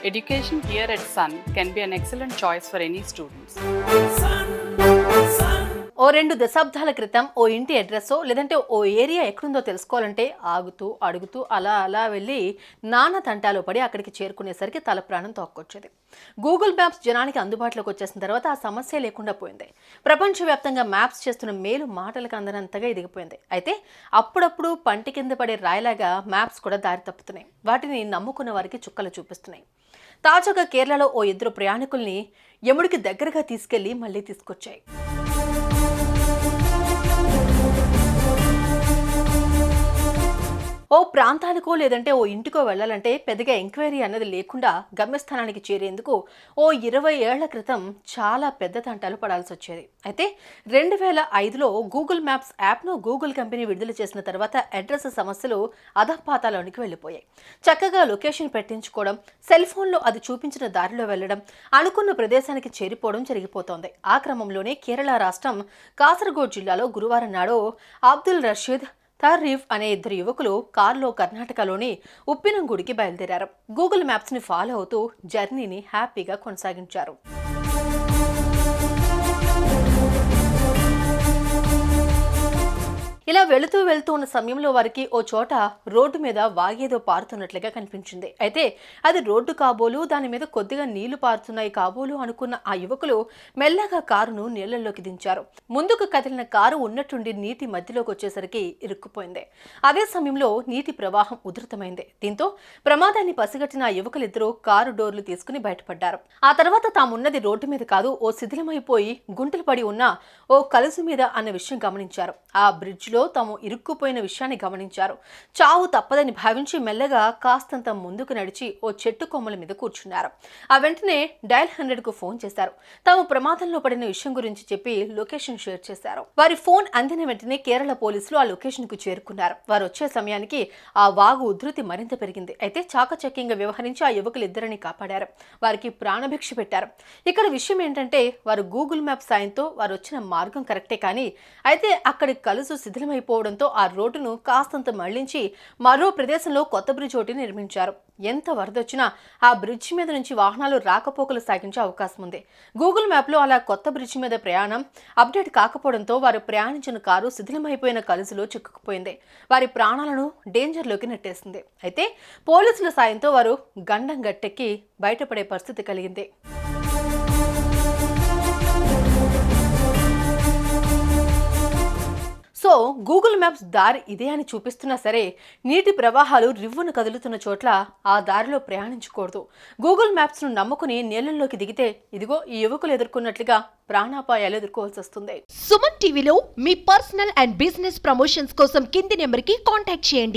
Education here at Sun can be an excellent choice for any students. ఓ రెండు దశాబ్దాల క్రితం ఓ ఇంటి అడ్రస్సో లేదంటే ఓ ఏరియా ఎక్కడుందో తెలుసుకోవాలంటే ఆగుతూ అడుగుతూ అలా అలా వెళ్ళి నాన్న తంటాలో పడి అక్కడికి చేరుకునేసరికి తల ప్రాణం తోక్కొచ్చేది. గూగుల్ మ్యాప్స్ జనానికి అందుబాటులోకి వచ్చేసిన తర్వాత ఆ సమస్య లేకుండా పోయింది. ప్రపంచవ్యాప్తంగా మ్యాప్స్ చేస్తున్న మేలు మాటలకు అందనంతగా ఎదిగిపోయింది. అయితే అప్పుడప్పుడు పంటి కింద పడే రాయిలాగా మ్యాప్స్ కూడా దారి తప్పుతున్నాయి. వాటిని నమ్ముకున్న వారికి చుక్కలు చూపిస్తున్నాయి. తాజాగా కేరళలో ఓ ఇద్దరు ప్రయాణికుల్ని యముడికి దగ్గరగా తీసుకెళ్ళి మళ్ళీ తీసుకొచ్చాయి. ఓ ప్రాంతానికో లేదంటే ఓ ఇంటికో వెళ్ళాలంటే పెద్దగా ఎంక్వైరీ అన్నది లేకుండా గమ్యస్థానానికి చేరేందుకు ఓ ఇరవై ఏళ్ళ క్రితం చాలా పెద్ద తంటాలు పడాల్సి వచ్చేది. అయితే రెండు వేల ఐదులో గూగుల్ మ్యాప్స్ యాప్ను గూగుల్ కంపెనీ విడుదల చేసిన తర్వాత అడ్రస్ సమస్యలు అధపాతాలోనికి వెళ్ళిపోయాయి. చక్కగా లొకేషన్ పెట్టించుకోవడం సెల్ ఫోన్లో అది చూపించిన దారిలో వెళ్ళడం అనుకున్న ప్రదేశానికి చేరిపోవడం జరిగిపోతోంది. ఆ క్రమంలోనే కేరళ రాష్ట్రం కాసరగోడ్ జిల్లాలో గురువారం నాడు అబ్దుల్ రషీద్ తర్రీఫ్ అనే ఇద్దరు యువకులు కారులో కర్ణాటకలోని ఉప్పినంగుడికి బయలుదేరారు. గూగుల్ మ్యాప్స్ని ఫాలో అవుతూ జర్నీని హ్యాపీగా కొనసాగించారు. ఇలా వెళుతూ వెళుతూ ఉన్న సమయంలో వారికి ఓ చోట రోడ్డు మీద వాగేదో పారుతున్నట్లుగా కనిపించింది. అయితే అది రోడ్డు కాబోలు దాని మీద కొద్దిగా నీళ్ళు పారుతున్నాయి కాబోలు అనుకున్న ఆ యువకులు మెల్లగా కారును నీళ్ళలోకి దించారు. ముందుకు కదిలిన కారు ఉన్నట్టుండి నీటి మధ్యలోకి వచ్చేసరికి ఇరుక్కుపోయింది. అదే సమయంలో నీటి ప్రవాహం ఉధృతమైంది. దీంతో ప్రమాదాన్ని పసిగట్టిన ఆ యువకులిద్దరూ కారు డోర్లు తీసుకుని బయటపడ్డారు. ఆ తర్వాత తామున్నది రోడ్డు మీద కాదు ఓ శిథిలమైపోయి గుంటలు పడి ఉన్న ఓ కలుసు మీద అన్న విషయం గమనించారు. ఆ బ్రిడ్జ్లో తాము ఇరుక్కుపోయిన విషయాన్ని గమనించారు. చావు తప్పదని భావించి మెల్లగా కాస్తంత ముందుకు నడిచి ఓ చెట్టు కొమ్మల మీద కూర్చున్నారు. ఆ వెంటనే డయల్ హండ్రెడ్కు ఫోన్ చేశారు. తాము ప్రమాదంలో పడిన విషయం గురించి చెప్పి లొకేషన్ షేర్ చేశారు. వారి ఫోన్ అందిన వెంటనే కేరళ పోలీసులు ఆ లొకేషన్కు చేరుకున్నారు. వారు వచ్చే సమయానికి ఆ వాగు ఉధృతి మరింత పెరిగింది. అయితే చాకచక్యంగా వ్యవహరించి ఆ యువకులిద్దరిని కాపాడారు. వారికి ప్రాణభిక్ష పెట్టారు. ఇక్కడ విషయం ఏంటంటే వారు గూగుల్ మ్యాప్ సాయంతో వారు వచ్చిన మార్గం కరెక్టే కానీ అయితే అక్కడికి కలుసు శిథిలమైపోవడంతో ఆ రోడ్డును కాస్తంత మళ్ళించి మరో ప్రదేశంలో కొత్త బ్రిడ్జ్ ఒకటి నిర్మించారు. ఎంత వరదొచ్చినా ఆ బ్రిడ్జ్ మీద నుంచి వాహనాలు రాకపోకలు సాగించే అవకాశం ఉంది. గూగుల్ మ్యాప్లో అలా కొత్త బ్రిడ్జ్ మీద ప్రయాణం అప్డేట్ కాకపోవడంతో వారు ప్రయాణించిన కారు శిథిలమైపోయిన కలుసులో చిక్కుకుపోయింది. వారి ప్రాణాలను డేంజర్లోకి నెట్టేసింది. అయితే పోలీసుల సాయంతో వారు గండం గట్టెక్కి బయటపడే పరిస్థితి కలిగింది. సో గూగుల్ మ్యాప్స్ దారి ఇదే అని చూపిస్తున్నా సరే నీటి ప్రవాహాలు రివ్వును కదులుతున్న చోట్ల ఆ దారిలో ప్రయాణించకూడదు. గూగుల్ మ్యాప్స్ను నమ్ముకుని నీళ్ళల్లోకి దిగితే ఇదిగో ఈ యువకులు ఎదుర్కొన్నట్లుగా ప్రాణాపాయాలు ఎదుర్కోవాల్సి వస్తుంది. సుమన్ టీవీలో మీ పర్సనల్ అండ్ బిజినెస్ ప్రమోషన్స్ కోసం కింది నెంబర్కి కాంటాక్ట్ చేయండి.